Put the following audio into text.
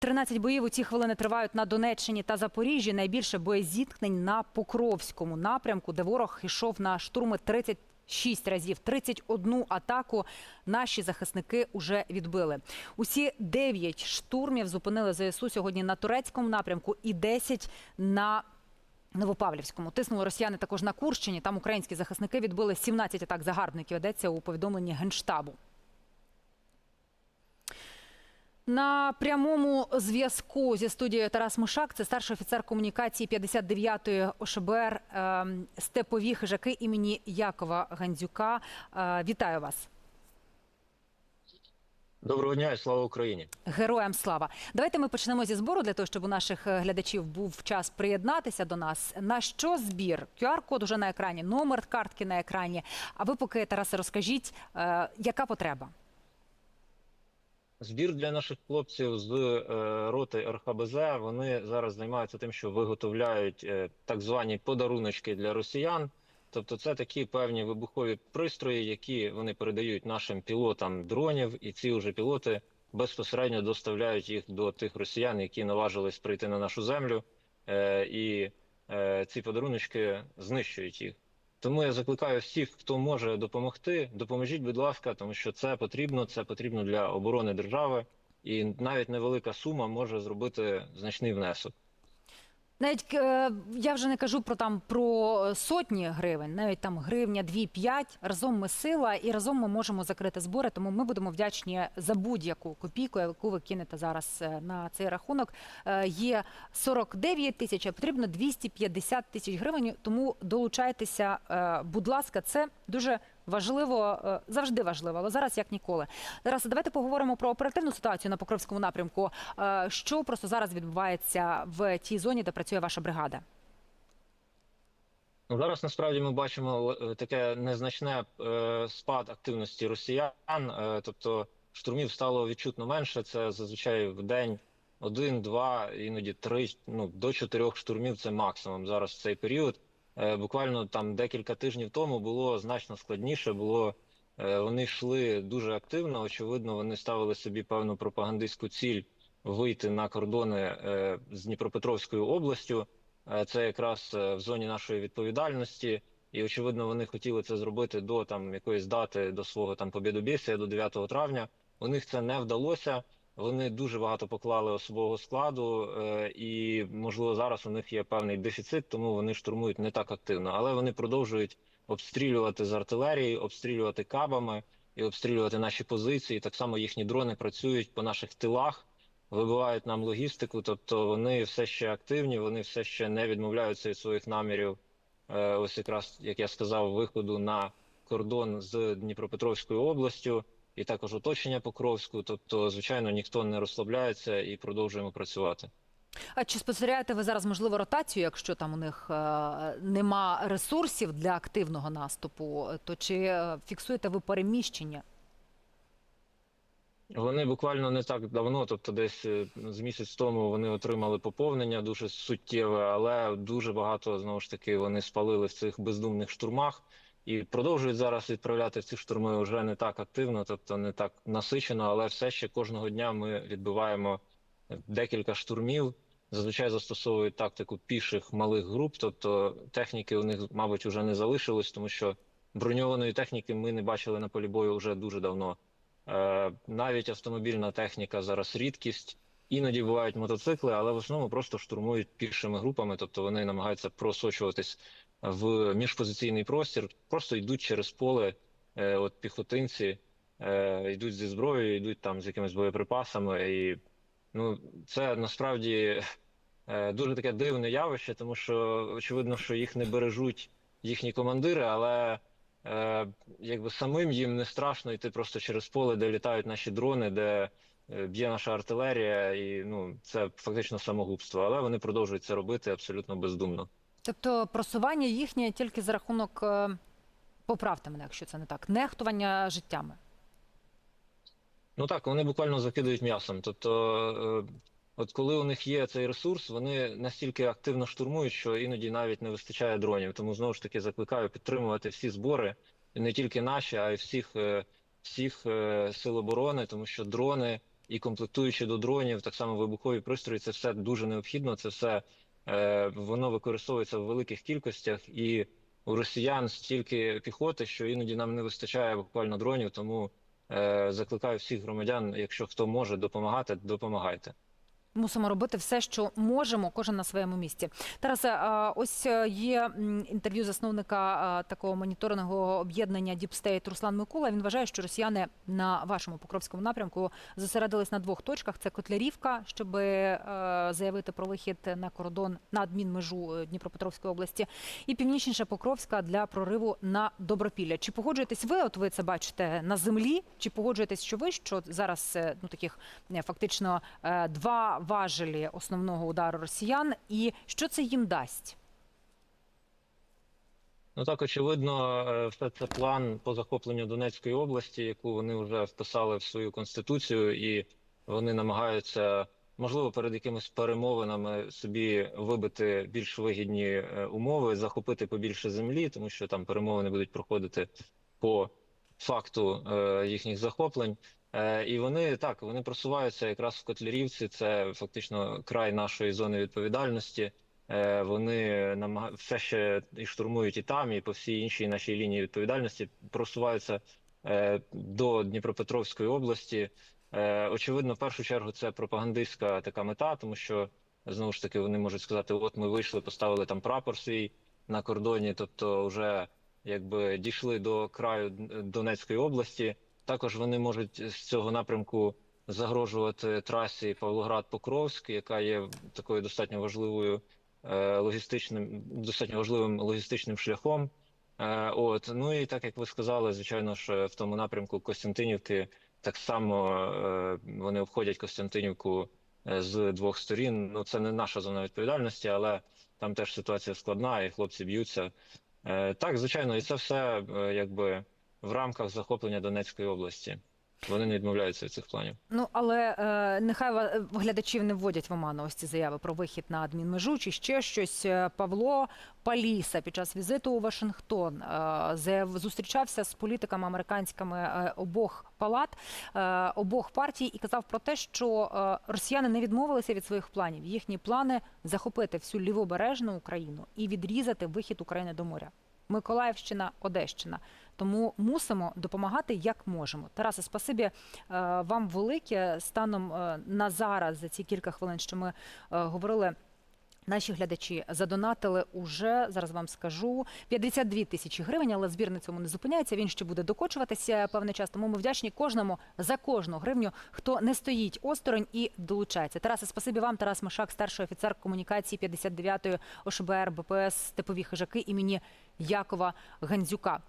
13 боїв у ці хвилини тривають на Донеччині та Запоріжжі. Найбільше боєзіткнень на Покровському напрямку, де ворог йшов на штурми 36 разів. 31 атаку наші захисники уже відбили. Усі 9 штурмів зупинили ЗСУ сьогодні на турецькому напрямку і 10 на Новопавлівському. Тиснули росіяни також на Курщині. Там українські захисники відбили 17 атак загарбників. Йдеться у повідомленні Генштабу. На прямому зв'язку зі студією Тарас Мушак, це старший офіцер комунікації 59-ї ОШБР е, Степові хижаки імені Якова Гандзюка. Е, вітаю вас. Доброго дня і слава Україні. Героям слава. Давайте ми почнемо зі збору для того, щоб у наших е, глядачів був час приєднатися до нас. На що збір? QR-код уже на екрані, номер картки на екрані. А ви поки Тарасе розкажіть, е, яка потреба? Збір для наших хлопців з е, роти РХБЗ. Вони зараз займаються тим, що виготовляють е, так звані подаруночки для росіян. Тобто, це такі певні вибухові пристрої, які вони передають нашим пілотам дронів, і ці вже пілоти безпосередньо доставляють їх до тих росіян, які наважились прийти на нашу землю, е, і ці подаруночки знищують їх. Тому я закликаю всіх, хто може допомогти, допоможіть, будь ласка, тому що це потрібно, це потрібно для оборони держави, і навіть невелика сума може зробити значний внесок. Навіть е, я вже не кажу про там про сотні гривень, навіть там гривня, дві-п'ять. Разом ми сила, і разом ми можемо закрити збори. Тому ми будемо вдячні за будь-яку копійку, яку ви кинете зараз е, на цей рахунок. Е, Є 49 тисяч, а потрібно 250 тисяч гривень. Тому долучайтеся, будь ласка, це дуже важливо, е, завжди важливо, але зараз як ніколи. Зараз давайте поговоримо про оперативну ситуацію на Покровському напрямку. Е, Що просто зараз відбувається в тій зоні, де працює ваша бригада? Ну, Зараз насправді ми бачимо е, таке незначне спад активності росіян, тобто штурмів стало відчутно менше. Це зазвичай в день один, два, іноді три, ну до чотирьох штурмів. Це максимум зараз в цей період. Е, Буквально там декілька тижнів тому було значно складніше. Було е, вони йшли дуже активно. Очевидно, вони ставили собі певну пропагандистську ціль вийти на кордони е, з Дніпропетровською областю. Це якраз в зоні нашої відповідальності, і очевидно, вони хотіли це зробити до там якоїсь дати до свого там побєдобєсія, до 9 травня. У них це не вдалося. Вони дуже багато поклали особового складу, е, і можливо зараз у них є певний дефіцит, тому вони штурмують не так активно. Але вони продовжують обстрілювати з артилерії, обстрілювати кабами і обстрілювати наші позиції. Так само їхні дрони працюють по наших тилах вибивають нам логістику, тобто вони все ще активні, вони все ще не відмовляються від своїх намірів. Е, Ось якраз, як я сказав, виходу на кордон з Дніпропетровською областю і також оточення Покровську. Тобто, звичайно, ніхто не розслабляється і продовжуємо працювати. А чи спостерігаєте ви зараз можливо ротацію, якщо там у них е, нема ресурсів для активного наступу, то чи е, фіксуєте ви переміщення? Вони буквально не так давно, тобто десь е, з місяць тому вони отримали поповнення дуже суттєве, але дуже багато знову ж таки вони спалили в цих бездумних штурмах і продовжують зараз відправляти ці штурми вже не так активно, тобто не так насичено, але все ще кожного дня ми відбиваємо декілька штурмів. Зазвичай застосовують тактику піших малих груп, тобто техніки у них, мабуть, вже не залишилось, тому що броньованої техніки ми не бачили на полі бою вже дуже давно. Е, навіть автомобільна техніка зараз рідкість. Іноді бувають мотоцикли, але в основному просто штурмують пішими групами, тобто вони намагаються просочуватись в міжпозиційний простір, просто йдуть через поле. Е, от піхотинці е, йдуть зі зброєю, йдуть там з якимись боєприпасами. І ну, це насправді е, дуже таке дивне явище, тому що очевидно, що їх не бережуть їхні командири, але е, якби самим їм не страшно йти просто через поле, де літають наші дрони, де е, б'є наша артилерія, і ну це фактично самогубство. Але вони продовжують це робити абсолютно бездумно. Тобто просування їхнє тільки за рахунок е, поправте мене, якщо це не так, нехтування життями. Ну так, вони буквально закидають м'ясом. Тобто, е, от коли у них є цей ресурс, вони настільки активно штурмують, що іноді навіть не вистачає дронів. Тому знову ж таки закликаю підтримувати всі збори, не тільки наші, а й всіх, е, всіх сил оборони, тому що дрони і комплектуючі до дронів, так само вибухові пристрої. Це все дуже необхідно. Це все воно використовується в великих кількостях, і у росіян стільки піхоти, що іноді нам не вистачає буквально дронів. Тому е, закликаю всіх громадян, якщо хто може допомагати, допомагайте. Мусимо робити все, що можемо, кожен на своєму місці. Тарасе, ось е, є інтерв'ю засновника такого моніторингового об'єднання State Руслан Микола. Він вважає, що росіяни на вашому покровському напрямку зосередились на двох точках: це Котлярівка, щоб е, заявити про вихід на кордон на адмінмежу е, Дніпропетровської області, і північніше Покровська для прориву на Добропілля. Чи погоджуєтесь ви? От ви це бачите на землі? Чи погоджуєтесь, що ви що зараз е, ну таких е, фактично е, два важелі основного удару росіян, і що це їм дасть? Ну так, очевидно, е, все це план по захопленню Донецької області, яку вони вже вписали в свою конституцію, і вони намагаються, можливо, перед якимись перемовинами собі вибити більш вигідні е, умови, захопити побільше землі, тому що там перемовини будуть проходити по факту е, їхніх захоплень. Е, І вони так вони просуваються якраз в Котлярівці. Це фактично край нашої зони відповідальності. Е, Вони намага... все ще і штурмують і там, і по всій іншій нашій лінії відповідальності просуваються е, до Дніпропетровської області. Очевидно, в першу чергу це пропагандистська така мета, тому що знову ж таки вони можуть сказати: от ми вийшли, поставили там прапор свій на кордоні, тобто вже якби дійшли до краю Донецької області. Також вони можуть з цього напрямку загрожувати трасі Павлоград-Покровськ, яка є такою достатньо важливою е, логістичним, достатньо важливим логістичним шляхом. Е, От ну і так як ви сказали, звичайно ж, в тому напрямку Костянтинівки так само е, вони обходять Костянтинівку з двох сторін. Ну це не наша зона відповідальності, але там теж ситуація складна, і хлопці б'ються. Так, звичайно, і це все якби в рамках захоплення Донецької області. Вони не відмовляються від цих планів. Ну але е, нехай глядачів не вводять в оману ось ці заяви про вихід на адмінмежу чи ще щось. Е, Павло Паліса під час візиту у Вашингтон е, зустрічався з політиками американськими е, обох палат, е, обох партій і казав про те, що е, росіяни не відмовилися від своїх планів. Їхні плани захопити всю лівобережну Україну і відрізати вихід України до моря. Миколаївщина, Одещина. Тому мусимо допомагати як можемо. Тарасе, спасибі е, вам велике. Станом е, на зараз за ці кілька хвилин, що ми е, говорили. Наші глядачі задонатили уже зараз. Вам скажу 52 тисячі гривень, але збір на цьому не зупиняється. Він ще буде докочуватися певний час. Тому ми вдячні кожному за кожну гривню, хто не стоїть осторонь і долучається. Тарасе, спасибі вам. Тарас Мишак, старший офіцер комунікації 59-ї ОШБР БПС Степові хижаки імені Якова Гандзюка.